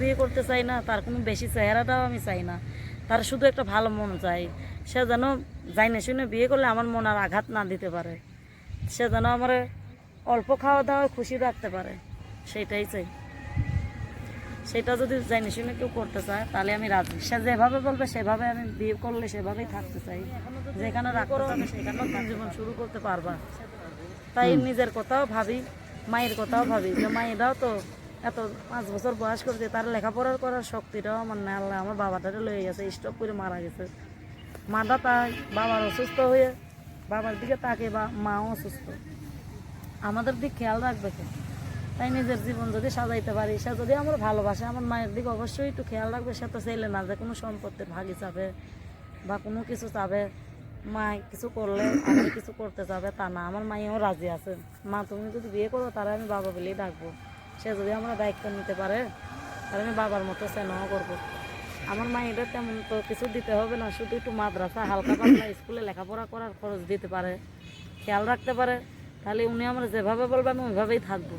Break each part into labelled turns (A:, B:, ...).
A: বিয়ে করতে চাই না, তার কোনো বেশি চেহারাটাও আমি চাই না। তার শুধু একটা ভালো মন চাই। সে যেন যাই না শুনে বিয়ে করলে আমার মন আর আঘাত না দিতে পারে। সে যেন আমার অল্প খাওয়া দাওয়া খুশি রাখতে পারে। সেটাই চাই। সেটা যদি যাই না শুনে কেউ করতে চায়, তাহলে আমি রাজি। সে যেভাবে বলবে, সেভাবে আমি বিয়ে করলে সেভাবেই থাকতে চাই। যেখানে রাখতে চাবে সেখানেও জীবন শুরু করতে পারবা। তাই নিজের কথাও ভাবি, মায়ের কথাও ভাবি যে মায়েরাও তো। এত পাঁচ বছর বয়স করছে তার লেখাপড়ার করার শক্তিটাও আমার না আল্লাহ, আমার বাবাটারে লয়ে গেছে স্টক করে মারা গেছে। মাটা তাই, বাবার অসুস্থ হয়ে বাবার দিকে তাকে বা মাও অসুস্থ। আমাদের দিক খেয়াল রাখবে কে? তাই নিজের জীবন যদি সাজাইতে পারি, সে যদি আমার ভালোবাসে, আমার মায়ের দিক অবশ্যই একটু খেয়াল রাখবে, সে তো ছেলে না যে কোনো সম্পত্তির ভাগি চাবে বা কোনো কিছু চাবে। মা কিছু করলে, আমি কিছু করতে চাবে, তা না, আমার মাইও রাজি আছে। মা, তুমি যদি বিয়ে করো, তাহলে আমি বাবা বলেই ডাকবো। সে যদি আমরা দায়িত্ব নিতে পারে, তাহলে আমি বাবার মতো স্নেহ করব। আমার মায়েদের তেমন তো কিছু দিতে হবে না, শুধু একটু মাদ্রাসা, হালকা পাতলা স্কুলে লেখাপড়া করার খরচ দিতে পারে, খেয়াল রাখতে পারে, তাহলে উনি আমরা যেভাবে বলবে আমি ওইভাবেই থাকব।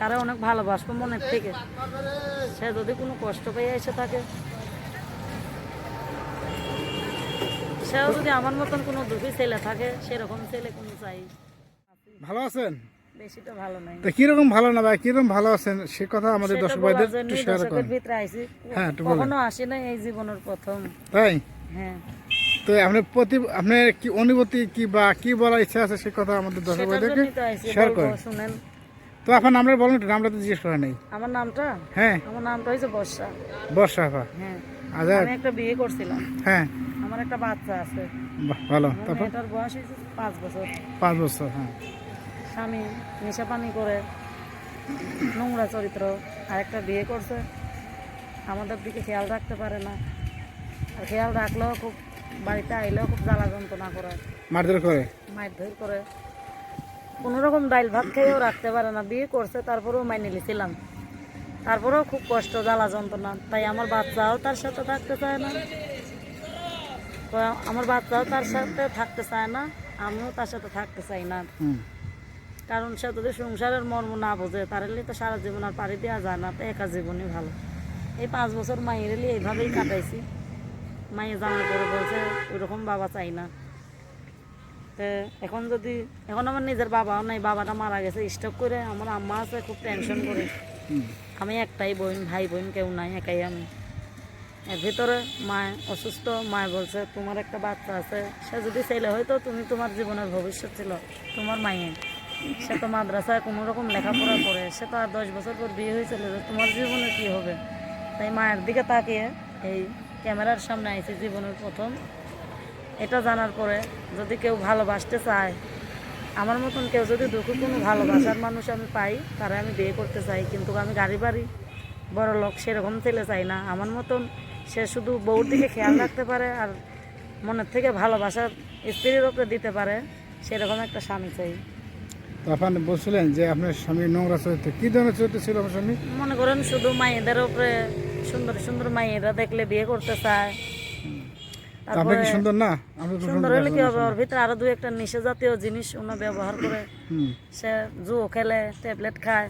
A: তারা অনেক ভালোবাসবো মনের থেকে। সে যদি কোনো কষ্ট পেয়ে এসে থাকে, সেও যদি আমার মতন কোনো দুঃখী ছেলে থাকে, সেরকম ছেলে কোনো চাই
B: ভালো আছেন?
A: বেশিটা ভালো নাই।
B: তো কীরকম ভালো না ভাই? কীরকম ভালো আছেন? সে কথা আমাদের
A: সেটা
B: দর্শক
A: বলার
B: ভাইদের একটু শেয়ার করেন।
A: ভিতরে আইছি।
B: হ্যাঁ,
A: কখনো আসি না এই জীবনের প্রথম।
B: তাই?
A: হ্যাঁ।
B: তো আপনি প্রতি আপনার কি অনুভূতি কি বা কি বলার ইচ্ছা আছে সে কথা আমাদের দর্শক ভাইদেরকে শেয়ার করেন।
A: শুনেন।
B: তো এখন আমরা বলেন নামটা তো জিজ্ঞেস করা নেই।
A: আমার নামটা?
B: হ্যাঁ।
A: আমার নামটা হয়েছে বর্ষা।
B: বর্ষা আপা।
A: হ্যাঁ। আমি একটা বিয়ে করছিলাম।
B: হ্যাঁ।
A: আমার একটা বাচ্চা আছে।
B: ভালো। তারপর?
A: বয়স বছর।
B: পাঁচ বছর হ্যাঁ।
A: স্বামী নেশা পানি করে নোংরা চরিত্র আর একটা বিয়ে করছে। আমাদের দিকে খেয়াল রাখতে পারে না। আর খেয়াল রাখলেও খুব বাড়িতে আইলেও খুব জ্বালা যন্ত্রণা করে।
B: মারধর করে?
A: মায়ের ধর করে। কোনো রকম ডাইল ভাত খেয়েও রাখতে পারে না। বিয়ে করছে তারপরেও মাইনে নিয়েছিলাম তারপরেও খুব কষ্ট জ্বালা যন্ত্রণা। তাই আমার বাচ্চাও তার সাথে থাকতে চায় না। আমার বাচ্চাও তার সাথে থাকতে চায় না। আমিও তার সাথে থাকতে চাই না। কারণ সে যদি সংসারের মর্ম না বোঝে, তাহলে তো সারা জীবন আর পাড়ি দেওয়া যায় না, তো একা জীবনই ভালো। এই পাঁচ বছর মায়ের এলি এইভাবেই কাটাইছি। মায়ে জানার পরে বলছে, ওইরকম বাবা চাই না। তো এখন যদি, এখন আমার নিজের বাবাও নাই, বাবাটা মারা গেছে স্টক করে আমার আম্মা আছে, খুব টেনশন করে। আমি একটাই বোন, ভাই বোন কেউ নাই, একাই আমি। এর ভিতরে মা অসুস্থ, মা বলছে, তোমার একটা বাচ্চা আছে, সে যদি ছেলে হয়তো তুমি তোমার জীবনের ভবিষ্যৎ ছিল, তোমার মাইয়ে সে তো মাদ্রাসায় কোনো রকম লেখাপড়া করে, সে তো আর দশ বছর পর বিয়ে হয়েছিল তোমার জীবনে কি হবে? তাই মায়ের দিকে তাকিয়ে এই ক্যামেরার সামনে আইছি জীবনের প্রথম। এটা জানার পরে যদি কেউ ভালোবাসতে চায়, আমার মতন কেউ যদি দুঃখ কোনো ভালোবাসার মানুষ আমি পাই, তারা আমি বিয়ে করতে চাই। কিন্তু আমি গাড়ি বাড়ি, বড় লোক, সেরকম ছেলে চাই না। আমার মতন সে শুধু বউর দিকে খেয়াল রাখতে পারে আর মনের থেকে ভালোবাসার স্ত্রীর ওপরে দিতে পারে, সেরকম একটা স্বামী চাই।
B: তো আপনি বলছিলেন যে আপনার স্বামী নোংরা চরিত্র। কি ধরনের চরিত্র ছিল আপনার স্বামী
A: মনে করেন শুধু মায়েদের উপরে সুন্দর সুন্দর মায়েরা দেখলে বিয়ে করতে চায়।
B: আপনি কি সুন্দর না?
A: সুন্দর হলে কি হবে? ওর ভিতরে আরও দু একটা নিশা জাতীয় জিনিস ওনা ব্যবহার করে। সে জুয়ো খেলে ট্যাবলেট খায়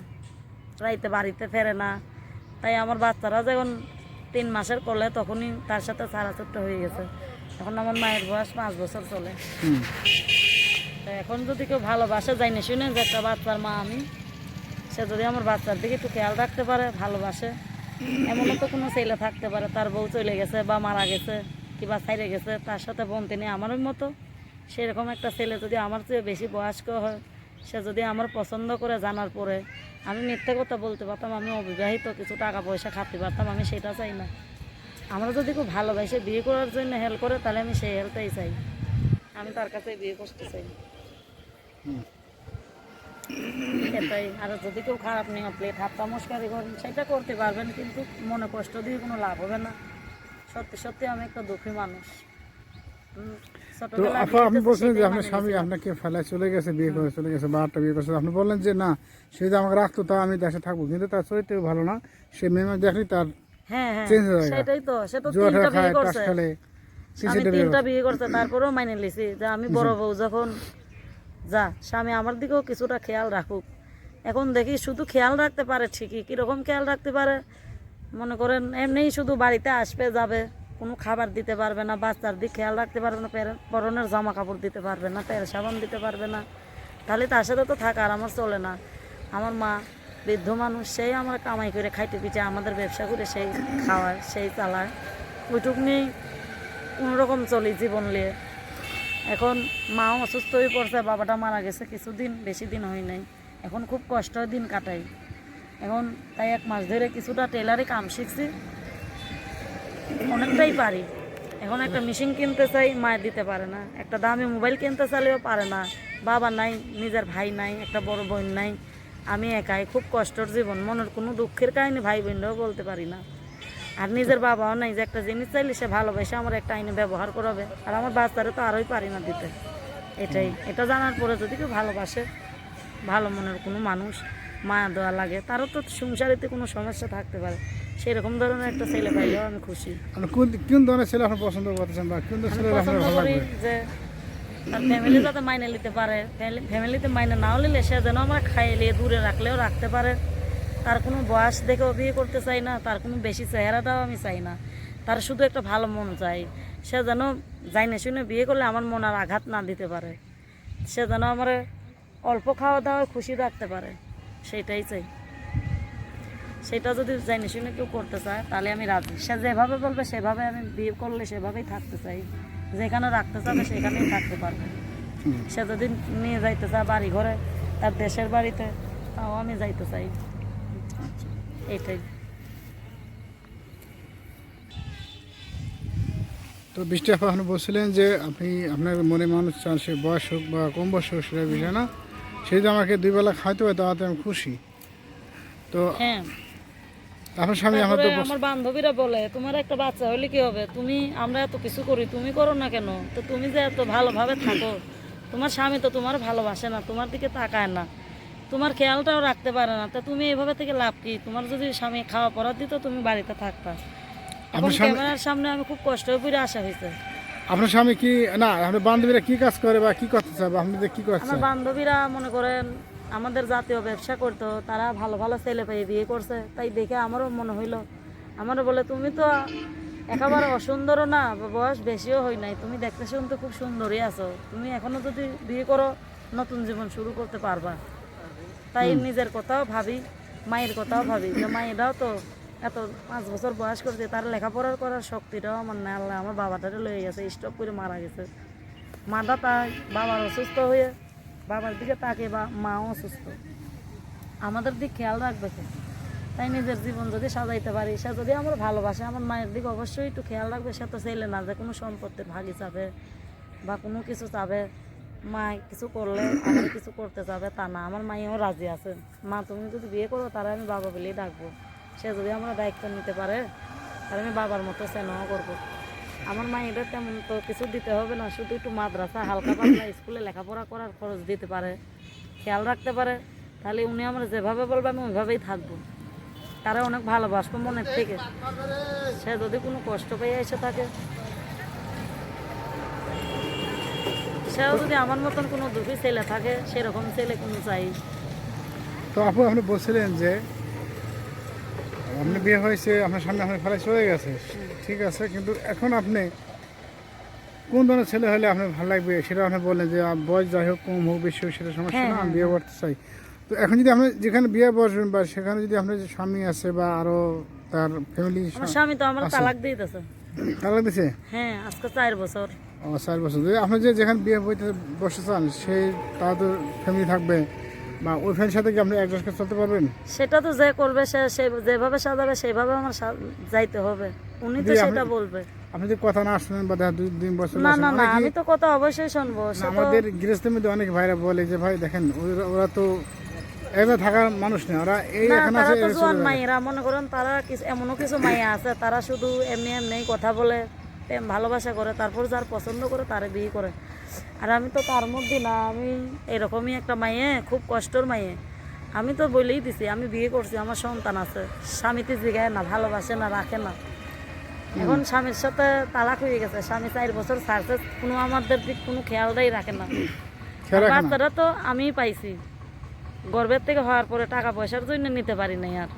A: রাইতে বাড়িতে ফেরে না। তাই আমার বাচ্চারা যখন তিন মাসের করলে তখনই তার সাথে সারা ছোট্ট হয়ে গেছে। এখন আমার মায়ের বয়স পাঁচ বছর চলে। এখন যদি কেউ ভালোবাসে যাই না শুনে যে একটা বাচ্চার মা আমি, সে যদি আমার বাচ্চার দিকে একটু খেয়াল রাখতে পারে, ভালোবাসে। এমনও তো কোনো ছেলে থাকতে পারে, তার বউ চলে গেছে বা মারা গেছে, কিবা ছাইরে গেছে, তার সাথে বনতে নেই আমারই মতো। সেরকম একটা ছেলে যদি আমার চেয়ে বেশি বয়স্ক হয়, সে যদি আমার পছন্দ করে জানার পরে, আমি মিথ্যে কথা বলতে পারতাম, আমি অবিবাহিত কিছু টাকা পয়সা খাতে পারতাম, আমি সেটা চাই না। আমরা যদি খুব ভালোবাসে, বিয়ে করার জন্য হেল্প করে, তাহলে আমি সেই হেল্পটাই চাই। আমি তার কাছে বিয়ে করতে চাই। এটাই আর যদি কেউ খারাপ নিয়ে প্লেট হাত করেন সেটা করতে পারবেন কিন্তু মনে কষ্ট দিয়ে কোনো লাভ হবে না। সত্যি সত্যি আমি একটা দুঃখী মানুষ। হুম,
B: তো আপা আপনি বলছিলেন যে আপনার স্বামী আপনাকে ফেলায় চলে গেছে বিয়ে করে চলে গেছে বা বিয়ে করছে। আপনি বললেন যে না সে যদি আমাকে রাখতো তা আমি দেশে থাকব। কিন্তু তার চরিত্র ভালো না। সে মেয়ে দেখলি তার
A: হ্যাঁ হ্যাঁ। সেটাই তো সে তো তিনটা
B: খায়
A: বিয়ে
B: টাস
A: করছে।
B: খেলে
A: আমি তিনটা বিয়ে করছে। তারপরেও মাইনে লিছি যে আমি বড় বউ যখন যা, স্বামী আমার দিকেও কিছুটা খেয়াল রাখুক। এখন দেখি শুধু খেয়াল রাখতে পারে ঠিকই, কীরকম খেয়াল রাখতে পারে? মনে করেন এমনিই শুধু বাড়িতে আসবে, যাবে, কোনো খাবার দিতে পারবে না, বাচ্চার দিক খেয়াল রাখতে পারবে না, পেরে- পরনের জামা কাপড় দিতে পারবে না তেল সাবান দিতে পারবে না। তাহলে তার সাথে তো থাকা, আর আমার চলে না। আমার মা বৃদ্ধ মানুষ, সেই আমার কামাই করে খাইতে পিঠে, আমাদের ব্যবসা করে সেই খাওয়ায়, সেই চালায়। ওইটুক নিয়েই কোনোরকম চলি জীবন নিয়ে। এখন মাও অসুস্থ হয়ে পড়ছে, বাবাটা মারা গেছে, কিছুদিন, বেশি দিন হয় নাই। এখন খুব কষ্ট দিন কাটাই। এখন তাই এক মাস ধরে কিছুটা টেলারে কাম শিখছি, অনেকটাই পারি। এখন একটা মেশিন কিনতে চাই, মায়ের দিতে পারে না। একটা দামি মোবাইল কিনতে চাইলেও পারে না। বাবা নাই, নিজের ভাই নাই, একটা বড় বোন নাই। আমি একাই, খুব কষ্টর জীবন, মনের কোনো দুঃখের কাহিনী ভাই বোনরাও বলতে পারি না। আর নিজের বাবাও নাই যে একটা জিনিস চাইলে সে ভালোবাসে আমার একটা আইনে ব্যবহার করাবে। আর আমার বাচ্চারা তো আরোই পারি না দিতে। এটাই। এটা জানার পরে যদি কেউ ভালোবাসে ভালো মনের কোনো মানুষ মায়া দেওয়া লাগে তারও তো সংসারেতে কোনো সমস্যা থাকতে পারে। সেরকম ধরনের একটা ছেলে পাইলেও আমি খুশি।
B: আপনি কোন কোন ধরনের ছেলে আপনি পছন্দ করতেছেন বা কোন ছেলে
A: পছন্দ করি যে তার ফ্যামিলি যাতে মাইনে নিতে পারে ফ্যামিলিতে মাইনে নাও নিলে সে যেন আমরা খাইলে দূরে রাখলেও রাখতে পারে। তার কোনো বয়স দেখেও বিয়ে করতে চাই না তার কোনো বেশি চেহারা চেহারাটাও আমি চাই না। তার শুধু একটা ভালো মন চাই। সে যেন যাই না শুনে বিয়ে করলে আমার মন আর আঘাত না দিতে পারে। সে যেন আমার অল্প খাওয়া দাওয়া খুশি রাখতে পারে। সেটাই চাই। সেটা যদি যাই না শুনে কেউ করতে চায় তাহলে আমি রাজি। সে যেভাবে বলবে সেভাবে আমি বিয়ে করলে সেভাবেই থাকতে চাই। যেখানে রাখতে চাবে সেখানেই থাকতে পারবে। সে যদি নিয়ে যাইতে চায় বাড়ি ঘরে তার দেশের বাড়িতে তাও আমি যাইতে চাই। এটাই।
B: তো বৃষ্টি আপা আপনি বলছিলেন যে আপনি আপনার মনে মানুষ চান সে বয়স হোক বা কম বয়স হোক সেটা বিষয় না। সে যদি আমাকে দুই বেলা খাইতে হয় তাতে আমি খুশি। তো
A: হ্যাঁ।
B: আপনার স্বামী আমার তো
A: আমার বান্ধবীরা বলে তোমার একটা বাচ্চা হলে কি হবে? তুমি আমরা এত কিছু করি তুমি করো না কেন? তো তুমি যে এত ভালোভাবে থাকো তোমার স্বামী তো তোমার ভালোবাসে না তোমার দিকে তাকায় না। তোমার খেয়ালটাও রাখতে পারে না। তা তুমি এইভাবে থেকে লাভ কি? তোমার যদি স্বামী খাওয়া পড়া দিত তুমি বাড়িতে থাকতা। এখন ক্যামেরার সামনে আমি খুব কষ্ট হয়ে পড়ে আসা হয়েছে।
B: আপনার স্বামী কি না আপনার বান্ধবীরা কি কাজ করে বা কি করতে চায় বা আপনাদের কি করতে
A: আমার বান্ধবীরা মনে করেন আমাদের জাতীয় ব্যবসা করতো তারা ভালো ভালো ছেলে পেয়ে বিয়ে করছে। তাই দেখে আমারও মনে হইল আমারও বলে তুমি তো একেবারে অসুন্দরও না বয়স বেশিও হয় নাই। তুমি দেখতে শুনতে খুব সুন্দরই আছো। তুমি এখনও যদি বিয়ে করো নতুন জীবন শুরু করতে পারবা। তাই নিজের কথাও ভাবি মায়ের কথাও ভাবি। যে মায়েরাও তো এত পাঁচ বছর বয়স করছে তার লেখাপড়ার করার শক্তিটাও আমার না আল্লাহ আমার বাবাটারে লয়ে গেছে স্টপ করে মারা গেছে। মাটা তাই বাবার অসুস্থ হয়ে বাবার দিকে তাকে বা মাও অসুস্থ। আমাদের দিক খেয়াল রাখবে কে? তাই নিজের জীবন যদি সাজাইতে পারি সে যদি আমার ভালোবাসে আমার মায়ের দিকে অবশ্যই একটু খেয়াল রাখবে সে তো ছেলে না যে কোনো সম্পত্তির ভাগি চাবে বা কোনো কিছু চাবে মা কিছু করলে আমার কিছু করতে চাবে তা না। আমার মাইও রাজি আছে। মা, তুমি যদি বিয়ে করো তারা আমি বাবা বলেই ডাকবো। সে যদি আমরা দায়িত্ব নিতে পারে, তাহলে আমি বাবার মতো স্নেহ করব। আমার মায়েদের তেমন তো কিছু দিতে হবে না, শুধু একটু মাদ্রাসা, হালকা পাতলা স্কুলে লেখাপড়া করার খরচ দিতে পারে, খেয়াল রাখতে পারে। তাহলে উনি আমরা যেভাবে বলবে, আমি ওইভাবেই থাকব। তারা অনেক ভালোবাসবো মনের থেকে। সে যদি কোনো কষ্ট পেয়ে এসে থাকে সেও যদি আমার মতন কোনো দুঃখী ছেলে থাকে সেরকম ছেলে কোনো চাই।
B: তো আপু আপনি বলছিলেন যে আপনার বিয়ে হয়েছে আপনার সামনে আপনার ফেলাই চলে গেছে। ঠিক আছে কিন্তু এখন আপনি কোন ধরনের ছেলে হলে আপনার ভালো লাগবে? সেটা আপনি বললেন যে বয়স যাই হোক কম হোক বেশি হোক সেটা সমস্যা
A: হ্যাঁ,
B: না আমি
A: হ্যাঁ,
B: বিয়ে করতে চাই। তো এখন যদি আপনি যেখানে বিয়ে বসবেন বা সেখানে যদি আপনার স্বামী আছে বা আরও তার ফ্যামিলি
A: স্বামী তো আমার। তালাক দিয়ে
B: তাহলে দিছে?
A: হ্যাঁ আজকে চার বছর।
B: ও চার বছর যদি আপনি যে যেখানে বিয়ে বইতে বসতে চান সেই তার তো ফ্যামিলি থাকবে। বা ওই ফ্যামিলির সাথে কি আপনি অ্যাডজাস্ট করে চলতে পারবেন?
A: সেটা তো যে করবে সে সে যেভাবে সাজাবে সেভাবে আমার যাইতে হবে। উনি তো সেটা বলবে।
B: আপনি যদি কথা না শুনেন বা দেখা দুই দিন বছর
A: না না না আমি তো কথা অবশ্যই শুনব।
B: আমাদের গৃহস্থের মধ্যে অনেক ভাইরা বলে যে ভাই দেখেন ওরা- তো এভাবে থাকার মানুষ নেই ওরা এই এখানে আছে
A: জোয়ান
B: যাবে।
A: মনে করেন তারা এমনও কিছু মাইয়া আছে তারা শুধু এমনি এমনি কথা বলে। প্রেম ভালোবাসা করে তারপর যার পছন্দ করে তারে বিয়ে করে। আর আমি তো তার মধ্যে না আমি এরকমই একটা মাইয়ে খুব কষ্টর মাইয়ে। আমি তো বলেই দিছি আমি বিয়ে করছি আমার সন্তান আছে। স্বামীতে জিগায় না ভালোবাসে না রাখে না। এখন স্বামীর সাথে তালাক হয়ে গেছে স্বামী চার বছর ছাড়ছে কোনো আমাদের দিক কোনো খেয়ালটাই রাখে না।
B: রাখে না।
A: বাচ্চাটা তো আমিই পাইছি। গর্বের থেকে হওয়ার পরে টাকা পয়সার জন্য নিতে পারি নাই আর।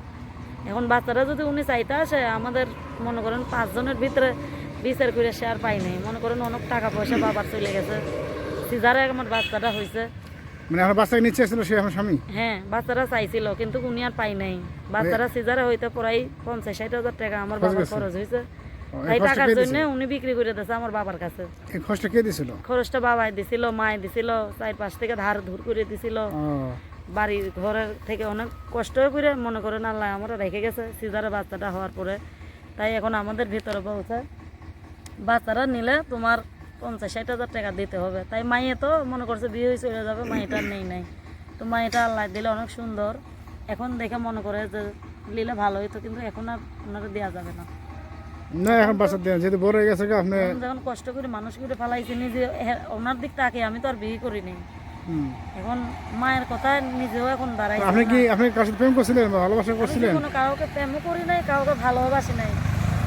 A: এখন বাচ্চারা যদি উনি চাইতে আসে আমাদের মনে করেন পাঁচজনের ভিতরে বিচার করে সে আর পাই নাই। মনে করেন অনেক টাকা পয়সা বাবার চলে গেছে। সিজারে আমার বাচ্চাটা হয়েছে
B: মানে আমার বাচ্চাকে নিচ্ছে এসেছিল সে আমার স্বামী?
A: হ্যাঁ বাচ্চারা চাইছিল কিন্তু উনি আর পাই নাই। বাচ্চারা সিজারে হইতে প্রায় পঞ্চাশ ষাট হাজার টাকা আমার বাবার খরচ হয়েছে
B: এই
A: টাকার জন্য উনি বিক্রি করে দিয়েছে আমার বাবার কাছে।
B: এই খরচটা কে দিছিল?
A: খরচটা বাবাই দিছিল মায় দিছিল চার পাশ থেকে ধার ধুর করে দিছিল। বাড়ির ঘরের থেকে অনেক কষ্ট পড়ে মনে করেন আল্লাহ আমরা রেখে গেছে সিজারে বাচ্চাটা হওয়ার পরে। তাই এখন আমাদের ভিতরে বলছে বাচ্চারা নিলে তোমার পঞ্চাশ ষাট হাজার টাকা দিতে হবে। তাই মাইয়ে তো মনে করছে বিয়ে হয়ে চলে যাবে মাইটা নেই নাই। তো মাইটা আল্লাহ দিলে অনেক সুন্দর। এখন দেখে মনে করে যে নিলে ভালো হইতো কিন্তু এখন আর ওনাকে দেওয়া যাবে না।
B: না এখন বাচ্চা দেন যেহেতু বড় হয়ে গেছে আপনি
A: যখন কষ্ট করে মানুষ করে ফেলাইছি নিজে ওনার দিক তাকে আমি তো আর বিয়ে করিনি।
B: হুম।
A: এখন মায়ের কথা নিজেও এখন দাঁড়াই
B: তো আপনি কি আপনি কার সাথে প্রেম করছিলেন ভালোবাসা করছিলেন?
A: কোনো কাউকে প্রেমও করি নাই কাউকে ভালোবাসি নাই।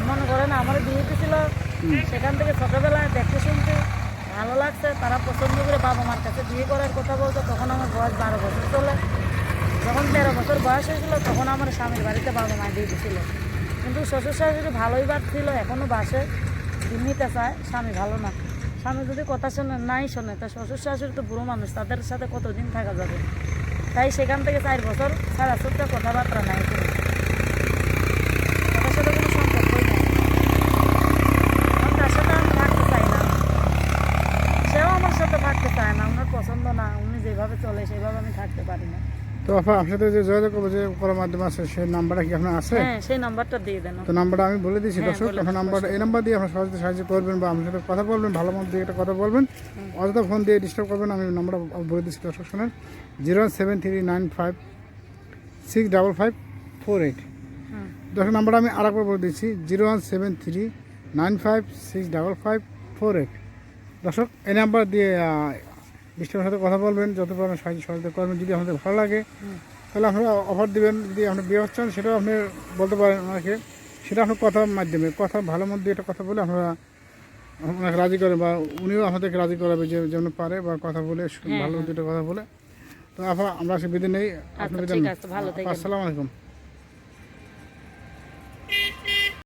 A: মনে করেন আমার বিয়ে ছিল সেখান থেকে ছোটবেলায় দেখতে শুনতে ভালো লাগছে, তারা পছন্দ করে বাবা মার কাছে বিয়ে করার কথা বলতো, তখন আমার বয়স বারো বছর চলে যখন তেরো বছর বয়স হয়েছিল, তখন আমার স্বামীর বাড়িতে বাবা মা দিয়ে দিছিল কিন্তু শ্বশুর শাশুড়ি ভালোই বাড়ছিল এখনও বাসে। নিতে চায়, স্বামী ভালো না। স্বামী যদি কথা শোনে, নাই শোনে, তা শ্বশুর শাশুড়ি তো বুড়ো মানুষ, তাদের সাথে কতদিন থাকা যাবে? তাই সেখান থেকে চার বছর সারা সত্যি কথাবার্তা নাই কোনো। তাদের সাথে কোনো সম্পর্কই নাই কারণ তার সাথে আমি থাকতে চাই না সেও আমার সাথে থাকতে চায় না ওনার পছন্দ না উনি যেভাবে চলে সেভাবে আমি থাকতে পারি না
B: তো আপা আপনার সাথে যে যোগাযোগ করব যে করার মাধ্যমে আছে সেই নাম্বারটা কি আপনার আছে?
A: হ্যাঁ সেই নাম্বারটা দিয়ে দেন।
B: তো নাম্বারটা আমি বলে দিয়েছি
A: হ্যাঁ,
B: দর্শক আপনার
A: দিন,
B: এই নাম্বার দিয়ে আপনার সহজে সাহায্য করবেন বা আমার সাথে কথা বলবেন ভালো মতো দিয়ে একটা কথা বলবেন। অযথা ফোন দিয়ে ডিস্টার্ব করবেন আমি নাম্বারটা বলে দিচ্ছি দর্শক শোনেন। Zero seven three nine five six double five four eight. দর্শক নাম্বারটা আমি আরেকবার বলে দিচ্ছি zero one seven three nine five six double five four eight. দর্শক এই নাম্বার দিয়ে ডিস্টার্বের সাথে কথা বলবেন যত পারেন সাহায্য সহযোগিতা করবেন যদি আপনাদের ভালো লাগে তাহলে আপনারা অফার দিবেন যদি আপনি বিয়ে হচ্ছেন সেটাও আপনি বলতে পারেন ওনাকে। সেটা আপনার কথার মাধ্যমে কথা ভালো মধ্যে একটা কথা বলে আমরা ওনাকে রাজি করেন বা উনিও আমাদেরকে রাজি করাবে যে যেমন পারে বা কথা বলে
A: হ্যাঁ,
B: ভালো দুটো কথা বলে। তো আপা আমরা সে বিধি নেই।
A: আচ্ছা থেকে
B: আসসালামু আলাইকুম।